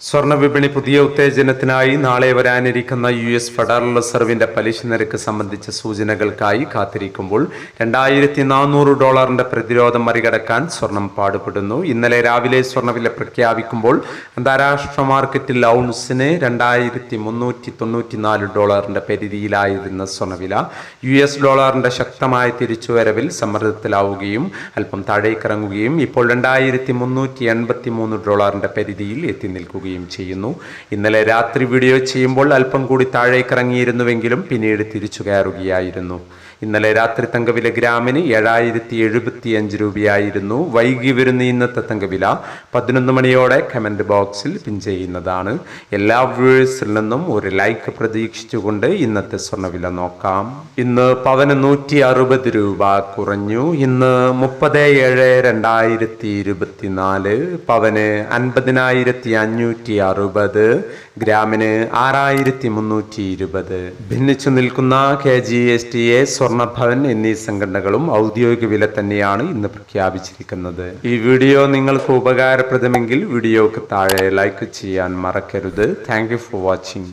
സ്വർണ വിപണി പുതിയ ഉത്തേജനത്തിനായി നാളെ വരാനിരിക്കുന്ന യു എസ് ഫെഡറൽ റിസർവിന്റെ പലിശ നിരക്ക് സംബന്ധിച്ച സൂചനകൾക്കായി കാത്തിരിക്കുമ്പോൾ രണ്ടായിരത്തി നാനൂറ് ഡോളറിന്റെ പ്രതിരോധം മറികടക്കാൻ സ്വർണം പാടുപെടുന്നു. ഇന്നലെ രാവിലെ സ്വർണവില പ്രഖ്യാപിക്കുമ്പോൾ അന്താരാഷ്ട്ര മാർക്കറ്റിൽ ഔൺസിന് രണ്ടായിരത്തി മുന്നൂറ്റി തൊണ്ണൂറ്റിനാല് ഡോളറിന്റെ പരിധിയിലായിരുന്ന സ്വർണവില യു എസ് ഡോളറിന്റെ ശക്തമായ തിരിച്ചുവരവിൽ സമ്മർദ്ദത്തിലാവുകയും അല്പം താഴേക്കിറങ്ങുകയും ഇപ്പോൾ രണ്ടായിരത്തി മുന്നൂറ്റി എൺപത്തി മൂന്ന് ഡോളറിന്റെ പരിധിയിൽ എത്തി നിൽക്കുകയും ചെയ്യുന്നു. ഇന്നലെ രാത്രി വീഡിയോ ചെയ്യുമ്പോൾ അല്പം കൂടി താഴേക്കിറങ്ങിയിരുന്നുവെങ്കിലും പിന്നീട് തിരിച്ചു കയറുകയായിരുന്നു. ഇന്നലെ രാത്രി തങ്കവില ഗ്രാമിന് ഏഴായിരത്തി എഴുപത്തി അഞ്ച് രൂപയായിരുന്നു. വൈകി വരുന്ന ഇന്നത്തെ തങ്കവില പതിനൊന്ന് മണിയോടെ കമന്റ് ബോക്സിൽ പിൻ ചെയ്യുന്നതാണ്. എല്ലാ വ്യൂവേഴ്സിൽ നിന്നും ഒരു ലൈക്ക് പ്രതീക്ഷിച്ചുകൊണ്ട് ഇന്നത്തെ സ്വർണവില നോക്കാം. ഇന്ന് പവന് നൂറ്റി അറുപത് രൂപ കുറഞ്ഞു. ഇന്ന് മുപ്പത് ഏഴ് രണ്ടായിരത്തി ഇരുപത്തിനാല് പവന് അൻപതിനായിരത്തി അഞ്ഞൂറ്റി അറുപത് ഗ്രാമിന് ആറായിരത്തി മുന്നൂറ്റി ഇരുപത് ഭിന്നിച്ചു നിൽക്കുന്ന K G S T A Swarnabhavan എന്നീ സംഘടനകളും ഔദ്യോഗിക വില തന്നെയാണ് ഇന്ന് പ്രഖ്യാപിച്ചിരിക്കുന്നത്. ഈ വീഡിയോ നിങ്ങൾക്ക് ഉപകാരപ്രദമെങ്കിൽ വീഡിയോക്ക് താഴെ ലൈക്ക് ചെയ്യാൻ മറക്കരുത്. Thank for watching